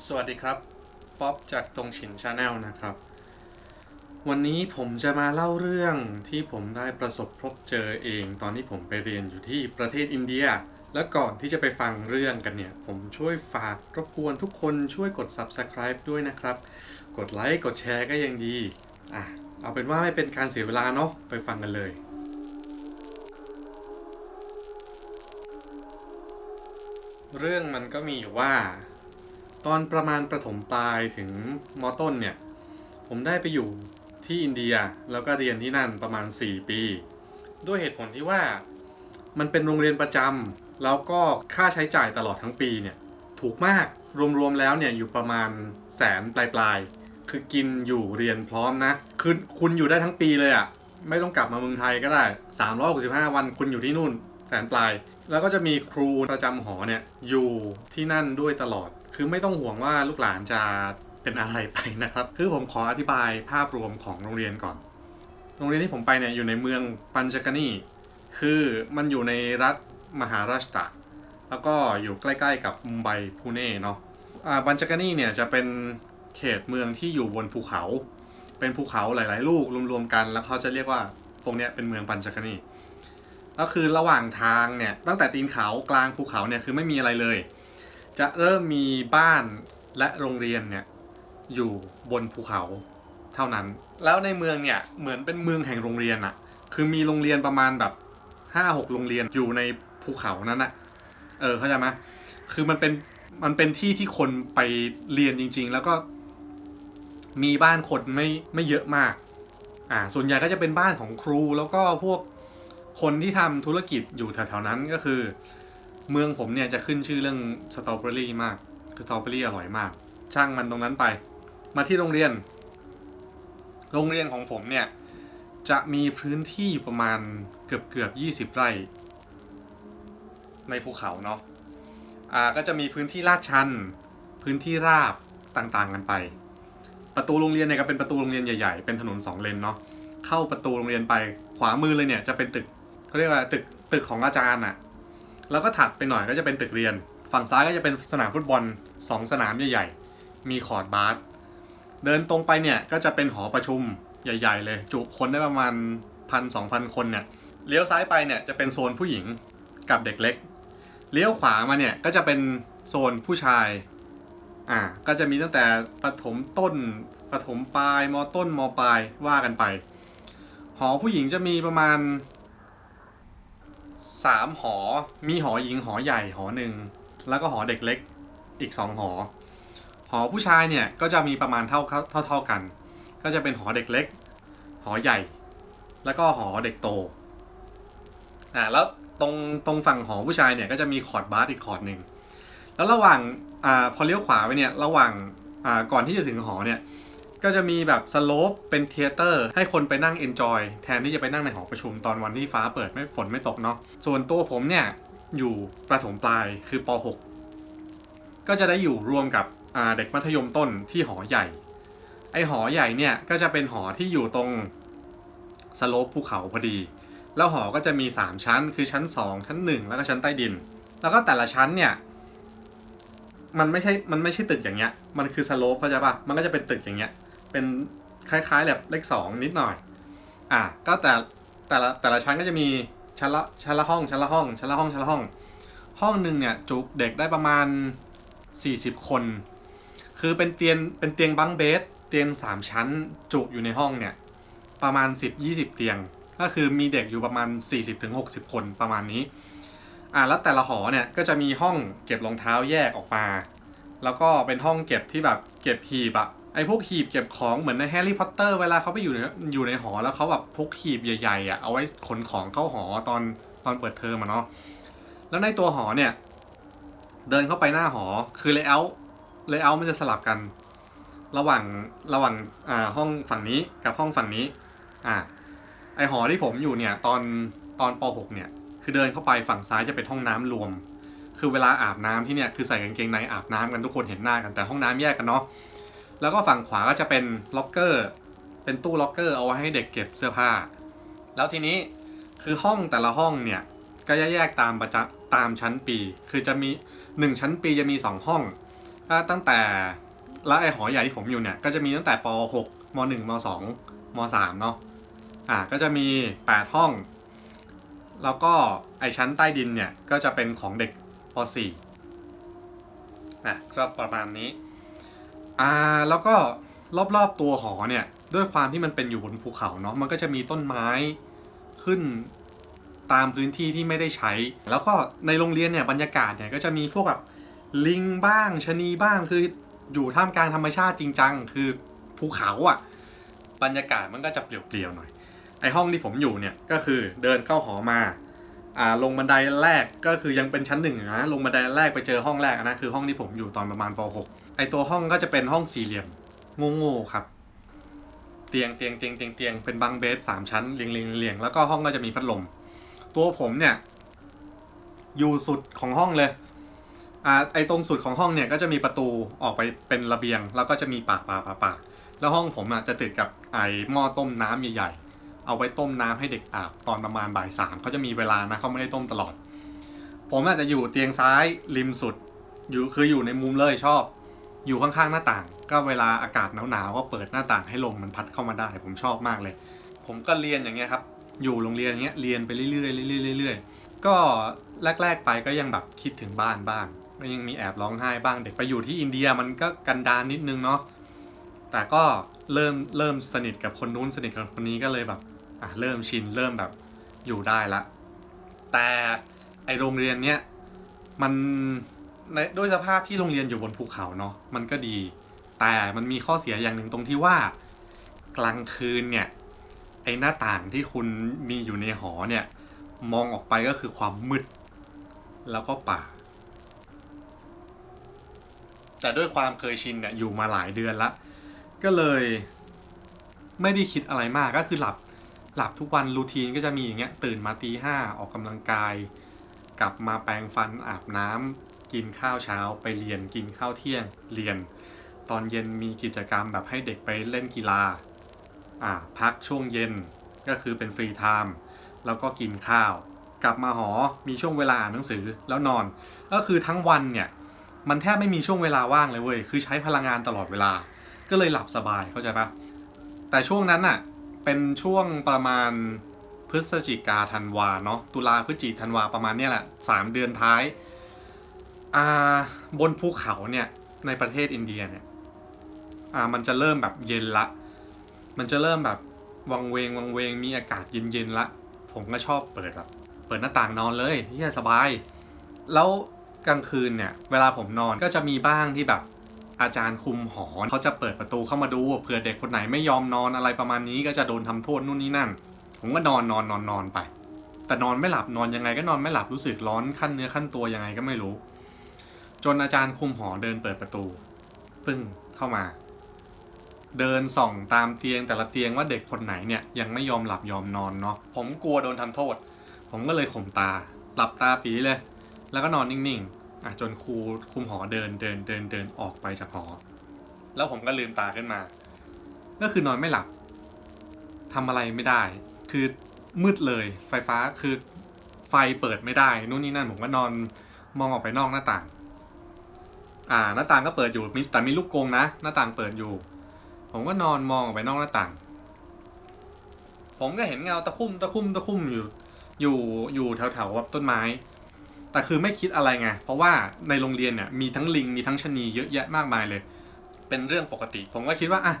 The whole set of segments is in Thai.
สวัสดีครับ ป๊อบจากตรงฉินชาแนลนะครับ วันนี้ผมจะมาเล่าเรื่องที่ผมได้ประสบพบเจอเองตอนที่ผมไปเรียนอยู่ที่ประเทศอินเดีย และก่อนที่จะไปฟังเรื่องกันเนี่ย ผมช่วยฝากรบกวนทุกคนช่วยกด Subscribe ด้วยนะครับ กดไลค์กดแชร์ก็ยังดีอะเอาเป็นว่าไม่เป็นการเสียเวลาเนาะไปฟังกันเลยเรื่องมันก็มีอยู่ว่า ตอนประมาณประถมปลายถึงมต้นเนี่ย ผมได้ไปอยู่ที่อินเดียแล้วก็เรียนที่นั่นประมาณ 4 ปี ด้วยเหตุผลที่ว่ามันเป็นโรงเรียนประจำแล้วก็ค่าใช้จ่ายตลอดทั้งปีเนี่ยถูกมากรวมๆแล้วเนี่ยอยู่ประมาณแสนปลายๆ คือกินอยู่เรียนพร้อมนะคือคุณอยู่ได้ทั้งปีเลยอะ่ะไม่ต้องกลับมาเมืองไทยก็ได้ 365 วันคุณอยู่ที่นู่นแสนปลาย แล้วก็จะมีครูประจำหอเนี่ยอยู่ที่นั่นด้วยตลอด คือไม่ต้องห่วงว่าลูกหลานจะเป็นอะไรไปนะครับ คือผมขออธิบายภาพรวมของโรงเรียนก่อน โรงเรียนที่ผมไปเนี่ยอยู่ในเมืองปัญจกนีคือมันอยู่ในรัฐมหาราชตระแล้วก็อยู่ใกล้ๆกับมุมไบพูเน่เนาะอ่าปัญจกนีเนี่ยจะเป็นเขตเมืองที่อยู่บนภูเขา เป็นภูเขาหลาย ๆ ลูกรวมๆกัน แล้วเขาจะเรียกว่าตรงเนี้ยเป็นเมืองปัญจกนีก็คือระหว่างทางเนี่ยตั้งแต่ตีนเขากลางภูเขาเนี่ยคือไม่มีอะไรเลย จะเริ่มมีบ้านและโรงเรียนเนี่ยอยู่บนภูเขาเท่านั้น แล้วในเมืองเนี่ยเหมือนเป็นเมืองแห่งโรงเรียนอะคือมีโรงเรียนประมาณแบบห้าหกโรงเรียนอยู่ในภูเขานั้นอะเออเข้าใจไหมคือมันเป็นมันเป็นที่ที่คนไปเรียนจริง ๆ แล้วก็มีบ้านคนไม่ไม่เยอะมาก อ่า ส่วนใหญ่ก็จะเป็นบ้านของครูแล้วก็พวกคนที่ทำธุรกิจอยู่แถวๆนั้นก็คือ เมืองผมเนี่ยจะขึ้นชื่อเรื่องสตรอเบอรี่มาก คือสตรอเบอรี่อร่อยมาก ช่างมันตรงนั้นไป มาที่โรงเรียน โรงเรียนของผมเนี่ย จะมีพื้นที่ประมาณเกือบเกือบ20ไร่ ในภูเขาเนาะ อ่าก็จะมีพื้นที่ลาดชัน พื้นที่ราบต่างๆกันไป ประตูโรงเรียนเนี่ยก็เป็นประตูโรงเรียนใหญ่ๆ เป็นถนนสองเลนเนาะ เข้าประตูโรงเรียนไป ขวามือเลยเนี่ยจะเป็นตึกเขาเรียกว่าตึกตึกของอาจารย์อะ แล้วก็ถัดไปหน่อยก็จะเป็นตึกเรียน ฝั่งซ้ายก็จะเป็นสนามฟุตบอลสองสนามใหญ่ๆ มีคอร์ดบาสเดินตรงไปเนี่ยก็จะเป็นหอประชุมใหญ่ๆ เลย จุคนได้ประมาณพันสองพันคนเนี่ยเลี้ยวซ้ายไปเนี่ยจะเป็นโซนผู้หญิงกับเด็กเล็ก เลี้ยวขวามาเนี่ยก็จะเป็นโซนผู้ชาย อ่า ก็จะมีตั้งแต่ประถมต้นประถมปลายมต้นมปลายว่ากันไป หอผู้หญิงจะมีประมาณ สามหอ มีหอหญิงหอใหญ่หอหนึ่ง แล้วก็หอเด็กเล็กอีกสองหอ หอผู้ชายเนี่ยก็จะมีประมาณเท่าเท่าเท่ากัน ก็จะเป็นหอเด็กเล็ก หอใหญ่ แล้วก็หอเด็กโต อ่าแล้วตรงตรงฝั่งหอผู้ชายเนี่ยก็จะมีคอร์ดบาสอีกคอร์ดหนึ่ง แล้วระหว่างอ่าพอเลี้ยวขวาไปเนี่ยระหว่างอ่าก่อนที่จะถึงหอเนี่ย ก็จะมีแบบสโลปเป็นเทเตอร์ให้คนไปนั่งเอนจอยแทนที่จะไปนั่งในหอประชุมตอนวันที่ฟ้าเปิดไม่ฝนไม่ตกเนาะส่วนตัวผมเนี่ยอยู่ประถมปลายคือป .6 ก็จะได้อยู่รวมกับเด็กมัธยมต้นที่หอใหญ่ ไอหอใหญ่เนี่ยก็จะเป็นหอที่อยู่ตรงสโลปภูเขาพอดี แล้วหอก็จะมี 3 ชั้น คือชั้น 2 ชั้น 1 แล้วก็ชั้นใต้ดิน แล้วก็แต่ละชั้นเนี่ยมันไม่ใช่ มันไม่ใช่ตึกอย่างเงี้ย มันคือสโลปเข้าใจปะมันก็จะเป็นตึกอย่างเงี้ย เป็นคล้ายๆแบบเลขสองนิดหน่อย อะก็แต่แต่ละแต่ละชั้นก็จะมีชั้นละชั้นละห้องชั้นละห้องชั้นละห้องชั้นละห้อง ห้องหนึ่งเนี่ยจุเด็กได้ประมาณ 40 คน คือเป็นเตียงเป็นเตียงบังเบสเตียง3ชั้นจุอยู่ในห้องเนี่ยประมาณ 10-20 เตียง ก็คือมีเด็กอยู่ประมาณ 40-60 คนประมาณนี้อ่าแล้วแต่ละหอเนี่ยก็จะมีห้องเก็บรองเท้าแยกออกมา แล้วก็เป็นห้องเก็บที่แบบเก็บหีบอะ ไอพวกหีบเก็บของเหมือนในแฮร์รี่พอตเตอร์เวลาเขาไปอยู่ในอยู่ในหอแล้วเขาแบบพกหีบใหญ่ๆอะเอาไว้ขนของเข้าหอตอนตอนเปิดเทอมอะเนาะแล้วในตัวหอเนี่ย เดินเข้าไปหน้าหอคือเลเยอร์เลเยอร์มันจะสลับกัน ระหว่างระหว่างอ่าห้องฝั่งนี้กับห้องฝั่งนี้อ่าไอหอที่ผมอยู่เนี่ยตอนตอนป .6 เนี่ย คือเดินเข้าไปฝั่งซ้ายจะเป็นห้องน้ำรวม คือเวลาอาบน้ำที่เนี่ยคือใส่กางเกงในอาบน้ำกันทุกคนเห็นหน้ากันแต่ห้องน้ำแยกกันเนาะ แล้วก็ฝั่งขวาก็จะเป็นล็อกเกอร์ เป็นตู้ล็อกเกอร์เอาไว้ให้เด็กเก็บเสื้อผ้า แล้วทีนี้คือห้องแต่ละห้องเนี่ยก็แยกตามประจตามชั้นปี คือจะมี 1 ชั้นปีจะมี 2 ห้อง ตั้งแต่แล้วไอหอใหญ่ที่ผมอยู่เนี่ยก็จะมีตั้งแต่ป .6 ม .1 ม 2 ม .3 เนาะ อ่าก็จะมี 8 ห้อง แล้วก็ไอชั้นใต้ดินเนี่ยก็จะเป็นของเด็กป .4 อะก็ประมาณนี้ อ่าแล้วก็รอบๆตัวหอเนี่ยด้วยความที่มันเป็นอยู่บนภูเขาเนาะมันก็จะมีต้นไม้ขึ้นตามพื้นที่ที่ไม่ได้ใช้ แล้วก็ในโรงเรียนเนี่ยบรรยากาศเนี่ยก็จะมีพวกแบบลิงบ้างชะนีบ้างคืออยู่ท่ามกลางธรรมชาติจริงจังคือภูเขาอะ่ะบรรยากาศมันก็จะเปลี่ยวๆหน่อย ไอห้องที่ผมอยู่เนี่ยก็คือเดินเข้าหอมาอ่าลงบันไดแรกก็คือยังเป็นชั้นหนึ่งนะลงบันไดแรกไปเจอห้องแรกนะคือห้องที่ผมอยู่ตอนประมาณป .6 ไอตัวห้องก็จะเป็นห้องสี่เหลี่ยมโง่ๆครับ เตียงเตียงเตียงเตียงเตียงเป็นบังเบสสามชั้นเรียงเรียงเรียงแล้วก็ห้องก็จะมีพัดลม ตัวผมเนี่ย อยู่สุดของห้องเลยอ่าไอตรงสุดของห้องเนี่ยก็จะมีประตูออกไปเป็นระเบียง แล้วก็จะมีปากปากปากปากแล้วห้องผมอะจะติดกับไอหม้อต้มน้ำใหญ่ๆเอาไว้ต้มน้ำให้เด็กอาบตอนประมาณบ่ายสามเขาจะมีเวลานะเขาไม่ได้ต้มตลอด ผมอาจจะอยู่เตียงซ้ายริมสุดอยู่คืออยู่ในมุมเลยชอบ อยู่ข้างๆหน้าต่าง ก็เวลาอากาศหนาวๆก็เปิดหน้าต่างให้ลมมันพัดเข้ามาได้ ผมชอบมากเลย ผมก็เรียนอย่างเงี้ยครับ อยู่โรงเรียนอย่างเงี้ยเรียนไปเรื่อยๆเรื่อยๆเรื่อยๆก็แรก ๆไปก็ยังแบบคิดถึงบ้านบ้างก็ยังมีแอบร้องไห้บ้างเด็กไปอยู่ที่อินเดียมันก็กันดานนิดนึงเนาะแต่ก็เริ่มเริ่มสนิทกับคนนู้นสนิทกับคนนี้ก็เลยแบบอะเริ่มชินเริ่มแบบอยู่ได้ละ แต่ไอโรงเรียนเนี้ยมัน ในด้วยสภาพที่โรงเรียนอยู่บนภูเขาเนาะมันก็ดี แต่มันมีข้อเสียอย่างหนึ่งตรงที่ว่า กลางคืนเนี่ยไอ้หน้าต่างที่คุณมีอยู่ในหอเนี่ย มองออกไปก็คือความมืด แล้วก็ป่า แต่ด้วยความเคยชินเนี่ยอยู่มาหลายเดือนละ ก็เลย ไม่ได้คิดอะไรมากก็คือหลับหลับทุกวันรูทีนก็จะมีอย่างเงี้ยตื่นมาตีห้าออกกำลังกาย กลับมาแปรงฟันอาบน้ำ กินข้าวเช้าไปเรียนกินข้าวเที่ยงเรียน ตอนเย็นมีกิจกรรมแบบให้เด็กไปเล่นกีฬาอ่าพักช่วงเย็นก็คือเป็นฟรีไทม์แล้วก็กินข้าว กลับมาหอมีช่วงเวลาอ่านหนังสือแล้วนอน ก็คือทั้งวันเนี่ยมันแทบไม่มีช่วงเวลาว่างเลยเว้ยคือใช้พลังงานตลอดเวลา ก็เลยหลับสบายเข้าใจปะแต่ช่วงนั้นน่ะเป็นช่วงประมาณพฤศจิกาธันวาเนาะตุลาพฤศจิกธันวาประมาณเนี้ยแหละสามเดือนท้าย อ่าบนภูเขาเนี่ยในประเทศอินเดียเนี่ยอ่ามันจะเริ่มแบบเย็นละ มันจะเริ่มแบบวังเวงวังเวงมีอากาศเย็นๆละ ผมก็ชอบเปิดแบบเปิดหน้าต่างนอนเลยที่สบาย แล้วกลางคืนเนี่ยเวลาผมนอนก็จะมีบ้างที่แบบอาจารย์คุมหอเขาจะเปิดประตูเข้ามาดูเผื่อเด็กคนไหนไม่ยอมนอนอะไรประมาณนี้ก็จะโดนทำโทษนู่นนี่นั่น ผมก็นอนนอนนอนนอนไป แต่นอนไม่หลับนอนยังไงก็นอนไม่หลับรู้สึกร้อนขั้นเนื้อขั้นตัวยังไงก็ไม่รู้ จนอาจารย์คุมหอเดินเปิดประตู ปึ้งเข้ามา เดินส่องตามเตียงแต่ละเตียงว่าเด็กคนไหนเนี่ยยังไม่ยอมหลับยอมนอนเนาะผมกลัวโดนทำโทษ ผมก็เลยข่มตา หลับตาปีเลย แล้วก็นอนนิ่งๆอะจนครูคุมหอเดินเดินเดินเดินออกไปจากหอ แล้วผมก็ลืมตาขึ้นมา ก็คือนอนไม่หลับทำอะไรไม่ได้ คือมืดเลย ไฟฟ้าคือไฟเปิดไม่ได้นู่นนี่นั่นผมก็นอนมองออกไปนอกหน้าต่าง อ่า หน้าต่างก็เปิดอยู่มีแต่มีลูกกงนะ หน้าต่างเปิดอยู่ ผมก็นอนมองออกไปนอกหน้าต่าง ผมก็เห็นเงาตะคุ่มตะคุ่มตะคุ่มอยู่ อยู่อยู่แถวแถวๆแบต้นไม้ แต่คือไม่คิดอะไรไง เพราะว่าในโรงเรียนเนี่ยมีทั้งลิงมีทั้งชะนีเยอะแยะมากมายเลย เป็นเรื่องปกติ ผมก็คิดว่าอะ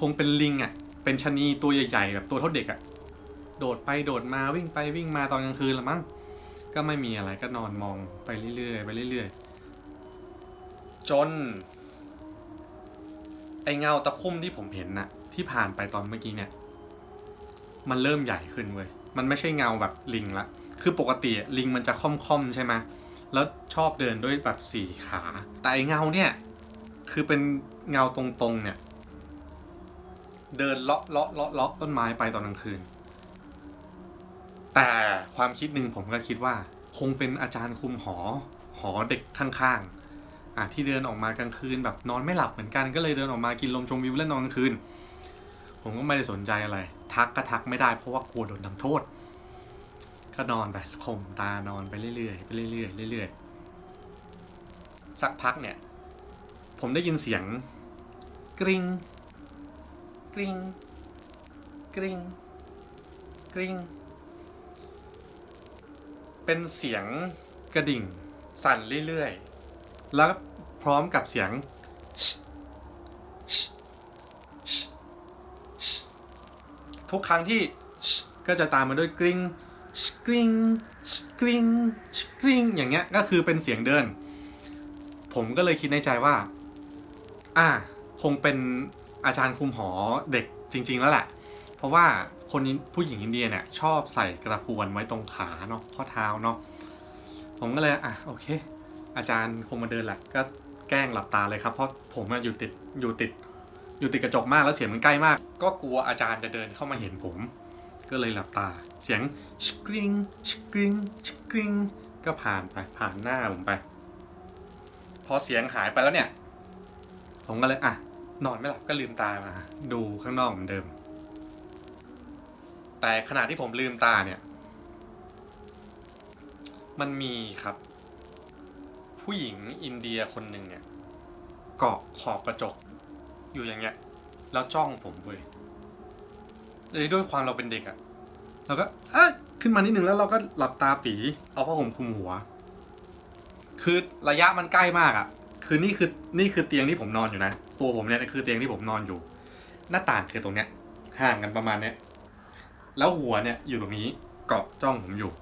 คงเป็นลิงอะ เป็นชะนีตัวใหญ่ๆแบบตัวเท่าเด็กอะ โดดไปโดดมาวิ่งไปวิ่งมาตอนกลางคืนละมั้ง ก็ไม่มีอะไรก็นอนมองไปเรื่อยๆไปเรื่อยๆ จน ไอเงาตะคุ่มที่ผมเห็นน่ะ ที่ผ่านไปตอนเมื่อกี้เนี่ย มันเริ่มใหญ่ขึ้นเว้ยมันไม่ใช่เงาแบบลิงละคือปกติลิงมันจะค่อมๆใช่ไหมแล้วชอบเดินด้วยแบบสี่ขา แต่ไอเงาเนี่ย คือเป็นเงาตรงๆเนี่ย เดินเลาะเลาะเลาะเลาะต้นไม้ไปตอนกลางคืน แต่ความคิดหนึ่งผมก็คิดว่า คงเป็นอาจารย์คุมหอ หอเด็กข้างๆ อะที่เดินออกมากลางคืนแบบนอนไม่หลับเหมือนกันก็เลยเดินออกมากินลมชมวิวเล่นนอนกลางคืน ผมก็ไม่ได้สนใจอะไร ทักก็ทักไม่ได้เพราะว่ากลัวโดนทำโทษ ก็นอนไปข่มตานอนไปเรื่อยๆไปเรื่อยๆเรื่อยๆสักพักเนี่ย ผมได้ยินเสียงกริงกริงกริงกริงเป็นเสียงกระดิ่งสั่นเรื่อยๆ แล้วพร้อมกับเสียง ทุกครั้งที่ก็จะตามมาด้วยกริ้งกริ้งกริ้งกริ้งอย่างเงี้ยก็คือเป็นเสียงเดิน ผมก็เลยคิดในใจว่า อ่า คงเป็นอาจารย์คุมหอเด็กจริง ๆ แล้วแหละ เพราะว่าคนผู้หญิงอินเดียเนี่ยชอบใส่กระพวนไว้ตรงขาเนาะข้อเท้าเนาะผมก็เลยอะโอเค อาจารย์คงมาเดินแหละก็แกล้งหลับตาเลยครับ เพราะผมอยู่ติดอยู่ติด อยู่ติดกระจกมากแล้วเสียงมันใกล้มาก ก็กลัวอาจารย์จะเดินเข้ามาเห็นผม ก็เลยหลับตา เสียงชกริงชกริงชกริงก็ผ่านไปผ่านหน้าผมไป พอเสียงหายไปแล้วเนี่ย ผมก็เลยอะนอนไม่หลับก็ลืมตามา ดูข้างนอกเหมือนเดิม แต่ขณะที่ผมลืมตาเนี่ย มันมีครับ ผู้หญิงอินเดียคนหนึ่งเนี่ยเกาะขอบกระจก อยู่อย่างเงี้ย แล้วจ้องผมเว้ยเลยด้วยความเราเป็นเด็กอะเราก็เอ๊ะขึ้นมานิดนึงแล้วเราก็หลับตาปีเอาผ้าห่มคลุมหัว คือระยะมันใกล้มากอะคือนี่คือนี่คือเตียงที่ผมนอนอยู่นะ ตัวผมเนี่ยคือเตียงที่ผมนอนอยู่ หน้าต่างคือตรงเนี้ย ห่างกันประมาณเนี้ยแล้วหัวเนี่ยอยู่ตรงนี้เกาะจ้องผมอยู่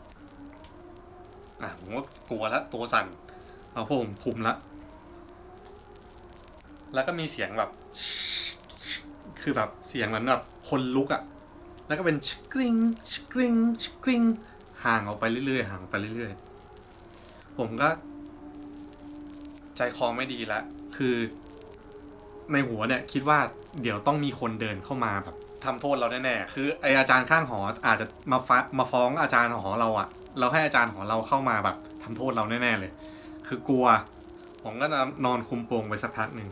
อะผมก็กลัวแล้วตัวสั่น เอาผ้าห่มคุมแล้วแล้วก็มีเสียงแบบ คือแบบเสียงเหมือนแบบคนลุกอะ่ะ แล้วก็เป็นชกริงชกริงชกริงห่างออกไปเรื่อยๆห่างออกไปเรื่อยๆ ผมก็ ใจคอไม่ดีแล้วคือ ในหัวเนี่ยคิดว่าเดี๋ยวต้องมีคนเดินเข้ามาแบบทำโทษเราแน่ๆ คือไออาจารย์ข้างหออาจจะมาฟ้ามาฟ้องอาจารย์หอเราอะเราให้อาจารย์หอเราเข้ามาแบบทำโทษเราแน่ๆเลย คือกลัว ผมก็นอนคุมโปงไปสักพักหนึ่ง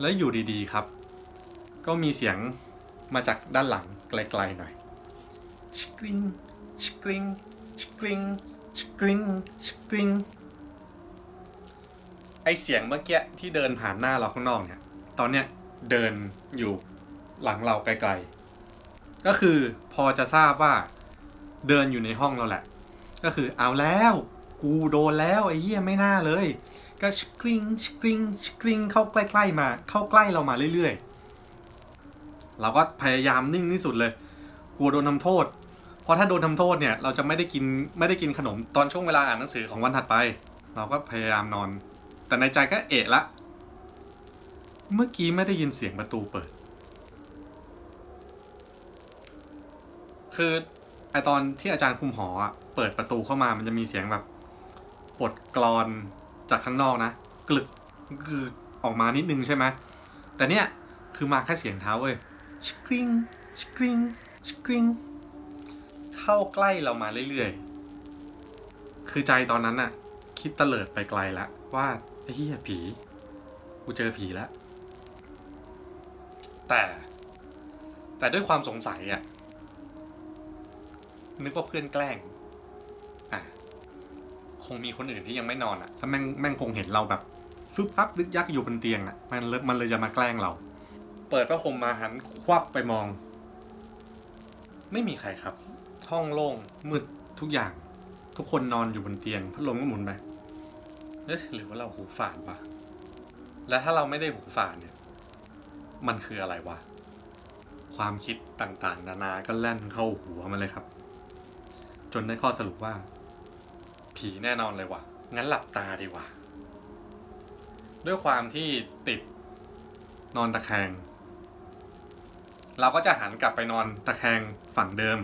แล้วอยู่ดีๆครับ ก็มีเสียงมาจากด้านหลังไกลๆหน่อยชกริงชกริงชกริงชกริงชกริงไอเสียงเมื่อกี้ที่เดินผ่านหน้าเราข้างนอกเนี่ย ตอนเนี้ยเดินอยู่หลังเราไกลๆ ก็คือพอจะทราบว่าเดินอยู่ในห้องเราแหละ ก็คือเอาแล้ว กูโดนแล้วไอ้เหี้ยไม่น่าเลย ก็ชกริงชกริงชกริงเข้าใกล้ๆมา เข้าใกล้เรามาเรื่อยๆ เราก็พยายามนิ่งที่สุดเลย กลัวโดนทำโทษ เพราะถ้าโดนทำโทษเนี่ยเราจะไม่ได้กินไม่ได้กินขนมตอนช่วงเวลาอ่านหนังสือของวันถัดไป เราก็พยายามนอน แต่ในใจก็เอะละ เมื่อกี้ไม่ได้ยินเสียงประตูเปิด คือไอตอนที่อาจารย์คุมหอเปิดประตูเข้ามามันจะมีเสียงแบบ ปลดกรอนจากข้างนอกนะกลึกคือออกมานิดนึงใช่ไหมแต่เนี่ยคือมาแค่เสียงเท้าเว้ยชกริงชกริงชกริงเข้าใกล้เรามาเรื่อยๆ คือใจตอนนั้นน่ะคิดเตลิดไปไกลแล้วว่าไอ้เหี้ยผี กูเจอผีแล้ว แต่แต่ด้วยความสงสัยอะนึกว่าเพื่อนแกล้ง คงมีคนอื่นที่ยังไม่นอนอะถ้าแม่งแม่งคงเห็นเราแบบฟึบฟับลึกยักอยู่บนเตียงอะมันเลยมันเลยจะมาแกล้งเรา เปิดผ้าห่มมาหันควับไปมอง ไม่มีใครครับ ห้องโล่งมืดทุกอย่าง ทุกคนนอนอยู่บนเตียงพัดลมก็หมุนไปเอ๊ะหรือว่าเราหูฝาดปะและถ้าเราไม่ได้หูฝาดเนี่ย มันคืออะไรวะ ความคิดต่างๆ นานาก็แล่นเข้าหัวมาเลยครับ จนได้ข้อสรุปว่า ผีแน่นอนเลยวะงั้นหลับตาดีกว่า ด้วยความที่ติดนอนตะแคง เราก็จะหันกลับไปนอนตะแคงฝั่งเดิม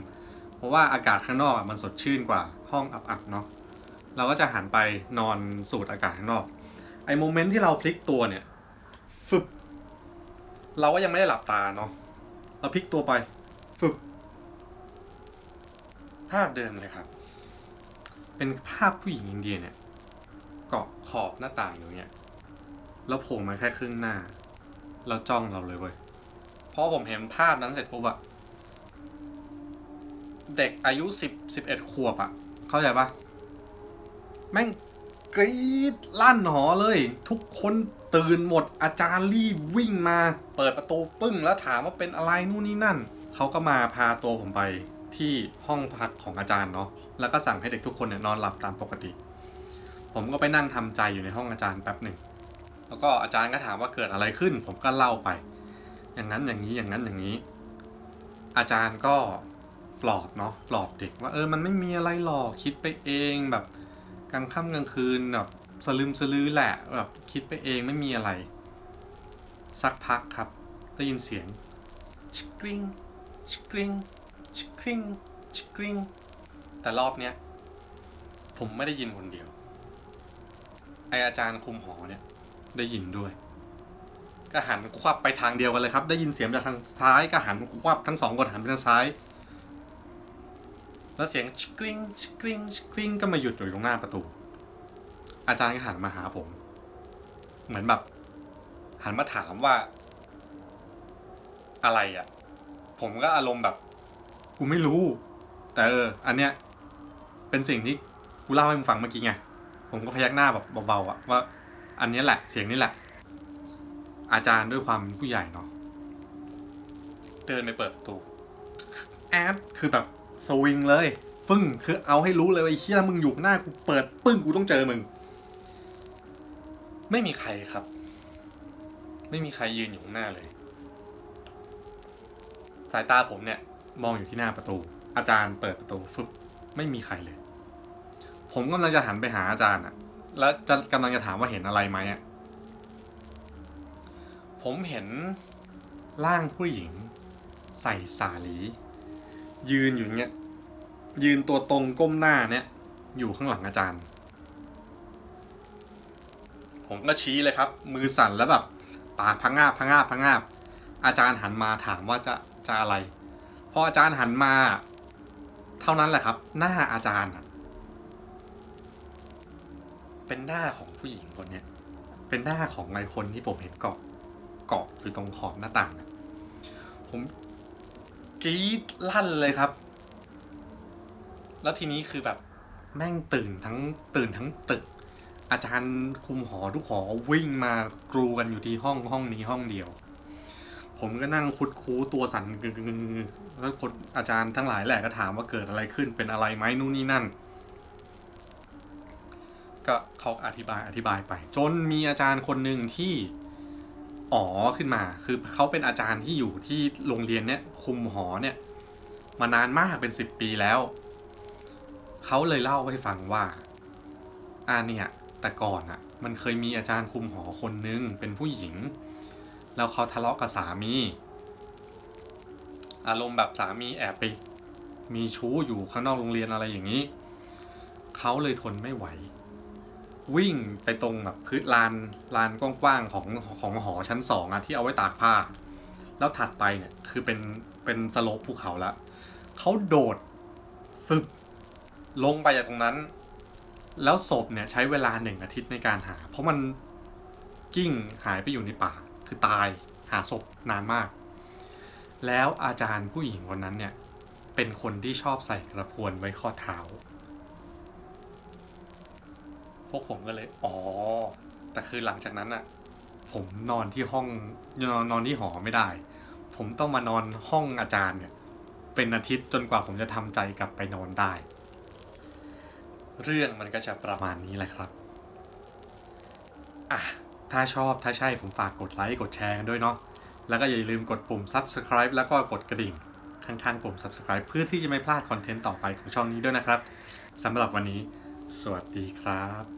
เพราะว่าอากาศข้างนอกมันสดชื่นกว่าห้องอับๆเนาะ เราก็จะหันไปนอนสูดอากาศข้างนอก ไอ้โมเมนต์ที่เราพลิกตัวเนี่ย ฟึบ เราก็ยังไม่ได้หลับตาเนาะ เราพลิกตัวไป ฟึบ ภาพเดิมเลยครับ เป็นภาพผู้หญิงอินเดียเนี่ยเกาะขอบหน้าต่างอยู่เนี่ยแล้วโผล่มาแค่ครึ่งหน้า แล้วจ้องเราเลยเว้ยพอผมเห็นภาพนั้นเสร็จปุ๊บอะเด็กอายุสิบสิบเอ็ดขวบอะเข้าใจปะแม่งกรีดลั่นหอเลย ทุกคนตื่นหมดอาจารย์รีบวิ่งมา เปิดประตูปึ้งแล้วถามว่าเป็นอะไรนู่นนี่นั่น เขาก็มาพาตัวผมไป ที่ห้องพักของอาจารย์เนาะแล้วก็สั่งให้เด็กทุกคนเนี่ยนอนหลับตามปกติ ผมก็ไปนั่งทำใจอยู่ในห้องอาจารย์แป๊บหนึ่งแล้วก็อาจารย์ก็ถามว่าเกิดอะไรขึ้น ผมก็เล่าไป อย่างนั้นอย่างนี้อย่างนั้นอย่างนี้ อาจารย์ก็ปลอบเนาะปลอบเด็กว่าเออมันไม่มีอะไรหรอกคิดไปเองแบบกลางค่ำกลางคืนแบบสลืมสลือแหละแบบคิดไปเองไม่มีอะไร สักพักครับได้ยินเสียงชกริงชกริง กริงชกริงแต่รอบเนี้ยผมไม่ได้ยินคนเดียว ไออาจารย์คุมหอเนี่ย ได้ยินด้วย ก็หันควับไปทางเดียวกันเลยครับ ได้ยินเสียงจากทางซ้ายก็หันควับทั้งสองคนหันไปทางซ้าย แล้วเสียงชกริ้งชกริ้งชกริ้งก็มาหยุดอยู่ตรงหน้าประตู อาจารย์ก็หันมาหาผม เหมือนแบบ หันมาถามว่า อะไรอะ่ะ ผมก็อารมณ์แบบ กูไม่รู้ แต่เออ อันเนี้ย เป็นสิ่งที่กูเล่าให้มึงฟังเมื่อกี้ไง ผมก็พยักหน้าแบบเบาๆอะว่า อันเนี้ยแหละ เสียงนี้แหละ อาจารย์ด้วยความผู้ใหญ่เนาะ เดินไปเปิดประตูแอดคือแบบสวิงเลย ฟึ่งคือเอาให้รู้เลยว่าไอ้เฮียมึงอยู่หน้ากูเปิดปึ้งกูต้องเจอมึง ไม่มีใครครับ ไม่มีใครยืนอยู่ข้างหน้าเลย สายตาผมเนี่ย มองอยู่ที่หน้าประตู อาจารย์เปิดประตูฟึบไม่มีใครเลย ผมกำลังจะหันไปหาอาจารย์อะแล้วจะกำลังจะถามว่าเห็นอะไรไหมอะผมเห็นร่างผู้หญิง ใส่สาลี ยืนอยู่เงี้ยยืนตัวตรงก้มหน้าเนี่ย อยู่ข้างหลังอาจารย์ ผมก็ชี้เลยครับ มือสั่นแล้วแบบปากพังงาบพังงาบพังงาบอาจารย์หันมาถามว่าจะจะอะไร ออาจารย์หันมา เท่านั้นแหละครับ หน้าอาจารย์เป็นหน้าของผู้หญิงคนเนี้ย เป็นหน้าของไอ้คนที่ผมเห็นเกาะเกาะอยู่ตรงขอบหน้าต่าง ผมกรี๊ดลั่นเลยครับ แล้วทีนี้คือแบบแม่งตื่นทั้งตื่นทั้งตึก อาจารย์คุมหอทุกหอวิ่งมากรูกันอยู่ที่ห้องห้องนี้ห้องเดียว ผมก็นั่งคุดคู้ตัวสั่นกึกๆๆๆแล้วคนอาจารย์ทั้งหลายแหละก็ถามว่าเกิดอะไรขึ้นเป็นอะไรไหมนู่นนี่นั่น ก็เขาอธิบายอธิบายไป จนมีอาจารย์คนหนึ่งที่อ๋อขึ้นมา คือเขาเป็นอาจารย์ที่อยู่ที่โรงเรียนเนี้ยคุมหอเนี่ย มานานมากเป็นสิบปีแล้ว เขาเลยเล่าให้ฟังว่าอ่าเนี่ย แต่ก่อนอะ่ะ มันเคยมีอาจารย์คุมหอคนนึงเป็นผู้หญิง แล้วเขาทะเลาะกับสามี อารมณ์แบบสามีแอบไปมีชู้อยู่ข้างนอกโรงเรียนอะไรอย่างนี้ เขาเลยทนไม่ไหว วิ่งไปตรงแบบพื้นลานลานกว้างๆของของหอชั้นสองอะที่เอาไว้ตากผ้า แล้วถัดไปเนี่ยคือเป็นเป็นสโลปภูเขาละเขาโดดฟึบลงไปจากตรงนั้น แล้วศพเนี่ยใช้เวลาหนึ่งอาทิตย์ในการหา เพราะมันกิ้งหายไปอยู่ในป่า คือตายหาศพนานมาก แล้วอาจารย์ผู้หญิงคนนั้นเนี่ย เป็นคนที่ชอบใส่กระพวนไว้ข้อเท้า พวกผมก็เลย อ๋อ แต่คือหลังจากนั้นอะผมนอนที่ห้องนอนนอนที่หอไม่ได้ ผมต้องมานอนห้องอาจารย์เนี่ย เป็นอาทิตย์จนกว่าผมจะทำใจกลับไปนอนได้ เรื่องมันก็จะประมาณนี้แหละครับ อะ ถ้าชอบถ้าใช่ผมฝากกดไลค์กดแชร์กันด้วยเนาะแล้วก็อย่าลืมกดปุ่ม subscribe แล้วก็กดกระดิ่งข้างๆปุ่ม subscribe เพื่อที่จะไม่พลาดคอนเทนต์ต่อไปของช่องนี้ด้วยนะครับสำหรับวันนี้ สวัสดีครับ